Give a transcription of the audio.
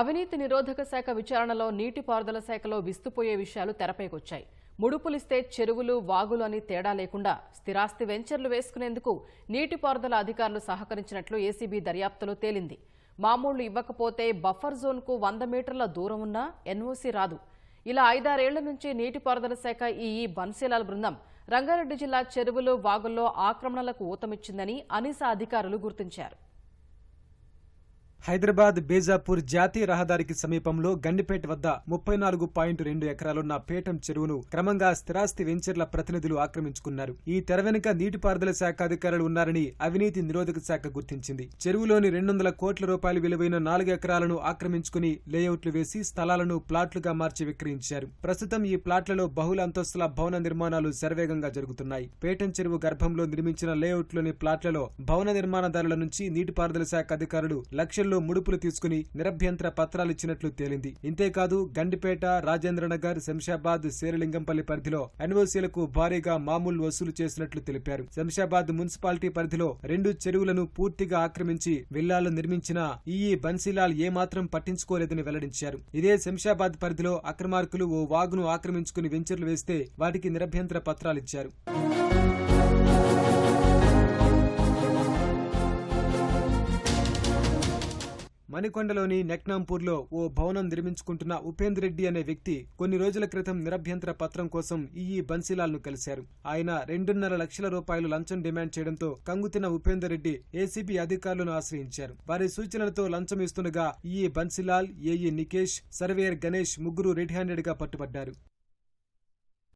అవినీతి నిరోధక శాఖ విచారణలో నీటిపారుదల శాఖలో విస్తుపోయే విషయాలు తెరపైకొచ్చాయి. ముడుపులిస్తే చెరువులు వాగులు అని తేడా లేకుండా స్థిరాస్తి వెంచర్లు వేసుకునేందుకు నీటిపారుదల అధికారులు సహకరించినట్లు ఏసీబీ దర్యాప్తులో తేలింది. మామూళ్ళు ఇవ్వకపోతే బఫర్ జోన్కు వంద మీటర్ల దూరం ఉన్నా ఎన్ఓసీ రాదు. ఇలా ఐదారేళ్ళ నుంచి నీటిపారుదల శాఖ ఈఈ బన్సీలాల్ బృందం రంగారెడ్డి జిల్లా చెరువులు వాగుల్లో ఆక్రమణలకు ఊతమిచ్చిందని అనీసా అధికారులు గుర్తించారు. హైదరాబాద్ బేజాపూర్ జాతీయ రహదారికి సమీపంలో గండిపేట వద్ద ముప్పై నాలుగు పాయింట్ రెండు ఎకరాలున్న పేటం చెరువును క్రమంగా స్థిరాస్తి వెంచర్ల ప్రతినిధులు ఆక్రమించుకున్నారు. ఈ తెర వెనుక నీటిపారుదల శాఖ అధికారులు ఉన్నారని అవినీతి నిరోధక శాఖ గుర్తించింది. చెరువులోని రెండు వందల కోట్ల రూపాయలు విలువైన నాలుగు ఎకరాలను ఆక్రమించుకుని లేఅవుట్లు వేసి స్థలాలను ప్లాట్లుగా మార్చి విక్రయించారు. ప్రస్తుతం ఈ ప్లాట్లలో బహుళ అంతస్తుల భవన నిర్మాణాలు శరవేగంగా జరుగుతున్నాయి. పేటం చెరువు గర్భంలో నిర్మించిన లేఅవుట్లోని ప్లాట్లలో భవన నిర్మాణదారుల నుంచి నీటిపారుదల శాఖ అధికారులు లక్షల్లో ముడుపులు తీసుకుని నిరభ్యంతర పత్రాలు ఇచ్చినట్లు తేలింది. ఇంతేకాదు గండిపేట రాజేంద్రనగర్ శంషాబాద్ శేరలింగంపల్లి పరిధిలో ఎన్ఓసీలకు భారీగా మామూలు వసూలు చేసినట్లు తెలిపారు. శంషాబాద్ మున్సిపాలిటీ పరిధిలో రెండు చెరువులను పూర్తిగా ఆక్రమించి విల్లాలు నిర్మించిన ఈఈ బన్సీలాల్ ఏమాత్రం పట్టించుకోలేదని వెల్లడించారు. ఇదే శంషాబాద్ పరిధిలో అక్రమార్కులు ఓ వాగును ఆక్రమించుకుని వెంచర్లు వేస్తే వాటికి నిరభ్యంతర పత్రాలిచ్చారు. మణికొండలోని నెక్నాంపూర్లో ఓ భవనం నిర్మించుకుంటున్న ఉపేందర్ రెడ్డి అనే వ్యక్తి కొన్ని రోజుల క్రితం నిరభ్యంతర పత్రం కోసం ఈఈ బన్సీలాల్ను కలిశారు. ఆయన రెండున్నర లక్షల రూపాయలు లంచం డిమాండ్ చేయడంతో కంగుతిన ఉపేందర్ రెడ్డి ఏసీబీ అధికారులను ఆశ్రయించారు. వారి సూచనలతో లంచం ఇస్తుండగా EE Bansilal AE Nikesh surveyor Ganesh ముగ్గురు రెడ్ హ్యాండెడ్గా పట్టుబడ్డారు.